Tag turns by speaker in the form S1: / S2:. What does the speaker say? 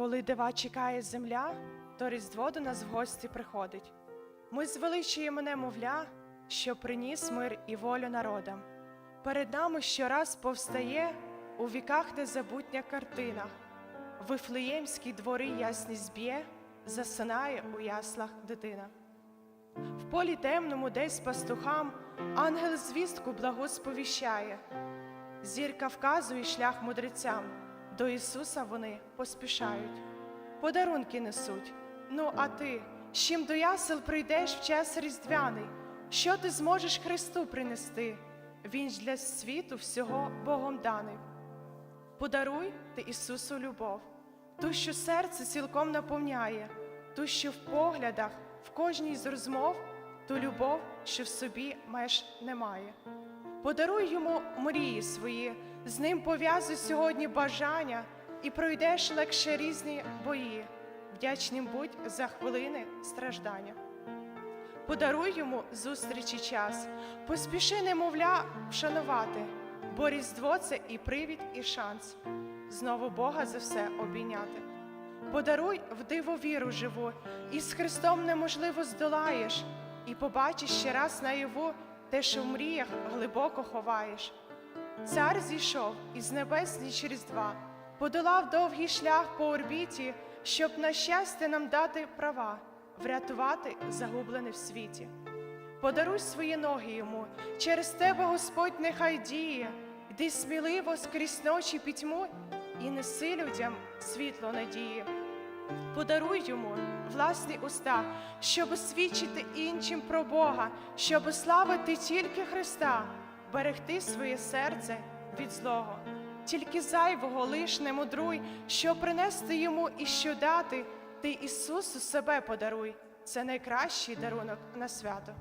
S1: Коли дива чекає земля, то Різдво до нас в гості приходить. Ми звеличуємо немовля, що приніс мир і волю народам. Перед нами щораз повстає у віках незабутня картина. Вифлеємські двори ясність б'є, засинає у яслах дитина. В полі темному десь пастухам ангел звістку благу сповіщає. Зірка вказує шлях мудрецям, до Ісуса вони поспішають. Подарунки несуть. Ну, а ти, з чим до ясел прийдеш в час різдвяний? Що ти зможеш Христу принести? Він ж для світу всього Богом даний. Подаруй ти Ісусу любов, ту, що серце цілком наповняє, ту, що в поглядах, в кожній з розмов, ту любов, що в собі меж немає. Подаруй йому мрії свої, з ним пов'язуй сьогодні бажання і пройдеш легше різні бої. Вдячним будь за хвилини страждання. Подаруй йому зустрічі час, поспіши, немовля, вшанувати, бо Різдво це і привід, і шанс знову Бога за все обійняти. Подаруй в диво віру живу, і з Христом неможливо здолаєш, і побачиш ще раз наяву те, що в мріях глибоко ховаєш. Цар зійшов із небес ніч Різдва, подолав довгий шлях по орбіті, щоб на щастя нам дати права, врятувати загублене в світі. Подаруй свої ноги йому, через тебе Господь нехай діє, йди сміливо скрізь ночі пітьму і неси людям світло надії. Подаруй йому власні уста, щоб свідчити іншим про Бога, щоб славити тільки Христа, берегти своє серце від злого. Тільки зайвого лиш не мудруй, що принести йому і що дати, ти Ісусу себе подаруй. Це найкращий дарунок на свято.